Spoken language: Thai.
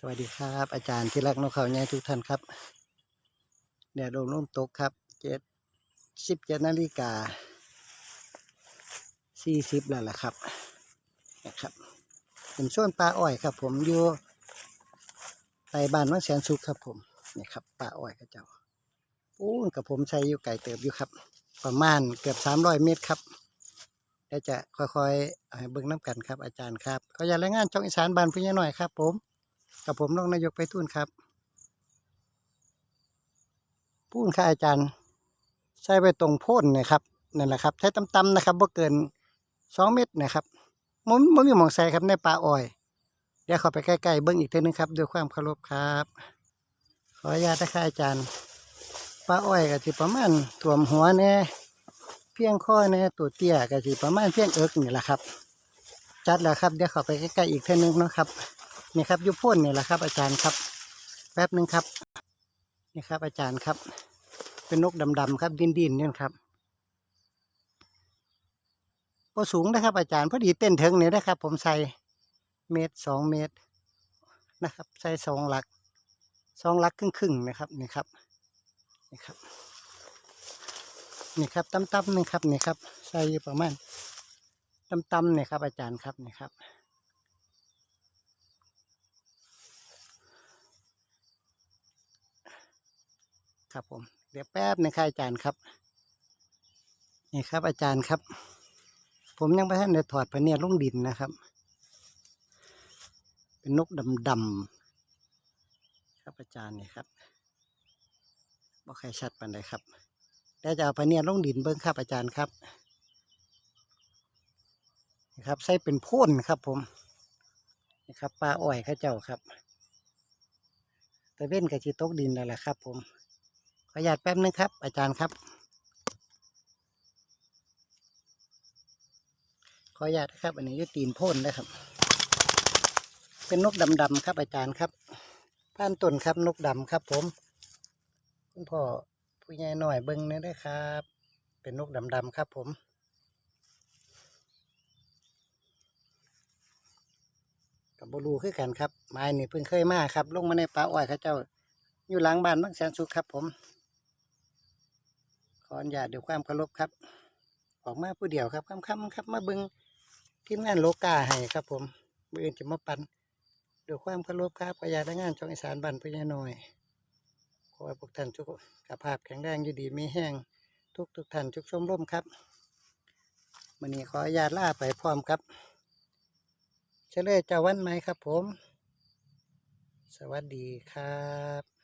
สวัสดีครับ อาจารย์ที่รักนกเขาใหญ่ทุกท่านครับแดดลมลมตกครับเจ็ดสิบเจ็ดนาฬิกาสี่สิบแล้วล่ะครับนะครับเป็นส่วนปลาอ้อยครับ ผมอยู่ใต้บ้านวังแสนสุขครับผมนี่ครับปลาอ้อยกระเจ้าปูนกับผมใช้อยู่ไก่เติบอยู่ครับ ประมาณเกือบสามร้อยเมตรครับเดี๋ยวจะค่อยๆเบิ่งน้ำกันครับอาจารย์ครับขออย่ารายงานช่องอีสานบ้านพี่ยหน่อยครับผม กับผมรองนายกไปทุนครับพูนค่ะอาจารย์ใส่ไปตรงโพ่นนะครับนั่นแหละครับใช้ตำๆนะครับบ่เกินสองเม็ดนะครับมันมันมีหมองใส่ครับในปลาอ้อย เดี๋ยวข้าไปใกล้ๆเบิ้งอีกทีนึงครับด้วยความเคารพครับ ขออนุญาตนะคะอาจารย์ปลาอ้อยก็สิประมาณถ่วมหัวแน่เพียงข้อแน่ตัวเตี้ยก็สิประมาณเพียงเอิกนี่แหละครับ จัดแล้วครับเดี๋ยวข้าไปใกล้ๆอีกทีนึงนะครับ นี่ครับยุพ่นนี่แหละครับ อาจารย์ครับ แป๊บนึงครับ นี่ครับ อาจารย์ครับ เป็นนกดำๆครับดินดินๆเนี่ยครับพอสูงนะครับ อาจารย์พอดีเต้นถึงเนี่ยนะครับ ผมใส่เมตรสองเมตรนะครับ ใส่สองหลักสองหลักครึ่งครึ่งๆนะครับนี่ครับนี่ครับนี่ครับตั้มๆนี่ครับนี่ครับ ใส่ประมาณตั้มๆเนี่ยครับ อาจารย์ครับนี่ครับ ครับผมเดี๋ยวแป๊บนึงครับอาจารย์ครับ นี่ครับอาจารย์ครับ ผมยังไม่ทันได้ถอดพเนียดลงดินนะครับ เป็นนกดำๆครับอาจารย์นี่ครับบ่ใครชัดปันใดครับแล้จะเอาพเนียดลงดินเบิ้งครับอาจารย์ครับนี่ครับใส่เป็นพ่นครับผมนี่ครับปลาอ้อยข้าเจ้าครับตะเว้นกับจีตกดินแล้วแหละครับผม ขออนุญาตแป๊บนึงครับ อาจารย์ครับ ขออนุญาตครับ อันนี้อยุตีนพ่นนะครับ เป็นนกดำๆครับ อาจารย์ครับผ่านต้นครับนกดำครับ ผม คุณพ่อผู้ใหญ่หน่อยเบิ้งนี่ด้วยครับ เป็นนกดำๆครับ ผมกับบรูคือกันครับไม้นี่เพิ่งเคยมาครับ ลงมาในป่าอ้อยเข้าเจ้า อยู่หลังบ้านบางแสนสุขครับผม ออนุญาตด้วยความเคารพครับ ออกมาผู้เดียวครับค่ำๆครับ มาบิงทีมงานโลกาให้ครับ ผมมืออื่นจะมาปันด้วยความเคารพครับขออนุญาตงานช่องอีสานบ้านพี่น้อยขอให้พวกท่านสุขภาพแข็งแรงอยู่ดีมีแห้งทุกทุกท่านทุกชมร่มครับวันนี้ขออนุญาตลาไปพร้อมครับเฉลยเจ้าวันไหมครับผม สวัสดีครับ